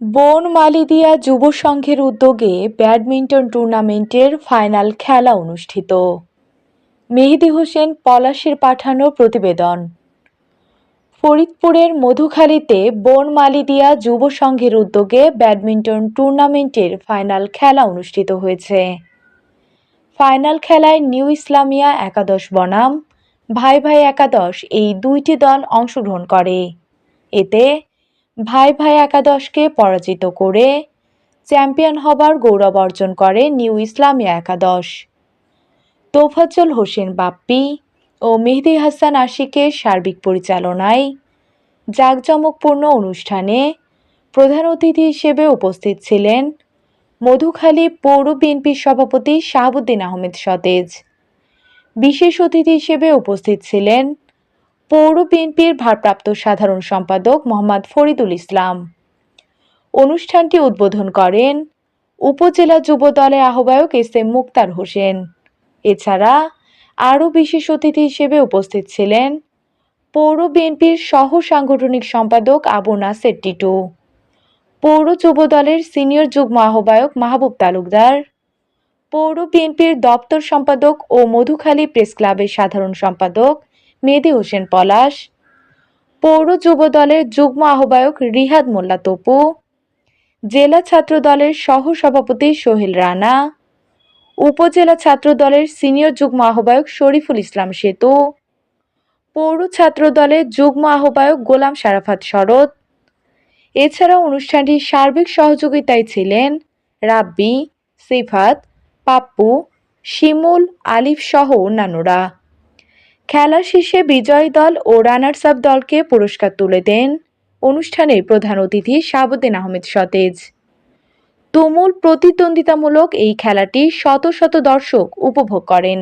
বন মালিদিয়া যুব সংঘের উদ্যোগে ব্যাডমিন্টন টুর্নামেন্টের ফাইনাল খেলা অনুষ্ঠিত। মেহেদি হোসেন পলাশের পাঠানো প্রতিবেদন। ফরিদপুরের মধুখালীতে বন মালিদিয়া যুব সংঘের উদ্যোগে ব্যাডমিন্টন টুর্নামেন্টের ফাইনাল খেলা অনুষ্ঠিত হয়েছে। ফাইনাল খেলায় নিউ ইসলামিয়া একাদশ বনাম, ভাই ভাই একাদশ এই দুইটি দল অংশগ্রহণ করে। এতে ভাই ভাই একাদশকে পরাজিত করে চ্যাম্পিয়ন হবার গৌরব অর্জন করে নিউ ইসলামিয়া একাদশ। তোফাজ্জল হোসেন বাপ্পি ও মেহেদি হাসান আশিকের সার্বিক পরিচালনায় জাঁকজমকপূর্ণ অনুষ্ঠানে প্রধান অতিথি হিসেবে উপস্থিত ছিলেন মধুখালী পৌর বিএনপির সভাপতি শাহাবুদ্দিন আহমেদ সতেজ। বিশেষ অতিথি হিসেবে উপস্থিত ছিলেন পৌর বিএনপির ভারপ্রাপ্ত সাধারণ সম্পাদক মোহাম্মদ ফরিদুল ইসলাম। অনুষ্ঠানটি উদ্বোধন করেন উপজেলা যুব দলের আহ্বায়ক এস এম মুক্তার হোসেন। এছাড়া আরও বিশেষ অতিথি হিসেবে উপস্থিত ছিলেন পৌর বিএনপির সহ সাংগঠনিক সম্পাদক আবু নাসের টিটু, পৌর যুব দলের সিনিয়র যুগ্ম আহ্বায়ক মাহবুব তালুকদার, পৌর বিএনপির দপ্তর সম্পাদক ও মধুখালী প্রেস ক্লাবের সাধারণ সম্পাদক মেহেদি হোসেন পলাশ, পৌর যুব দলের যুগ্ম আহ্বায়ক রিহাদ মোল্লা তপু, জেলা ছাত্র দলের সহ সভাপতি সোহেল রানা, উপজেলা ছাত্র দলের সিনিয়র যুগ্ম আহ্বায়ক শরীফুল ইসলাম সেতু, পৌর ছাত্র দলের যুগ্ম আহ্বায়ক গোলাম সারাফাত শরৎ। এছাড়াও অনুষ্ঠানটির সার্বিক সহযোগিতায় ছিলেন রাব্বি, সিফাত, পাপ্পু, শিমুল, আলিফ সহ অন্যান্যরা। খেলা শেষে বিজয় দল ও রানার্স আপ দলকে পুরস্কার তুলে দেন অনুষ্ঠানে প্রধান অতিথি শাহাবুদ্দিন আহমেদ সতেজ। তুমুল প্রতিদ্বন্দ্বিতামূলক এই খেলাটি শত শত দর্শক উপভোগ করেন।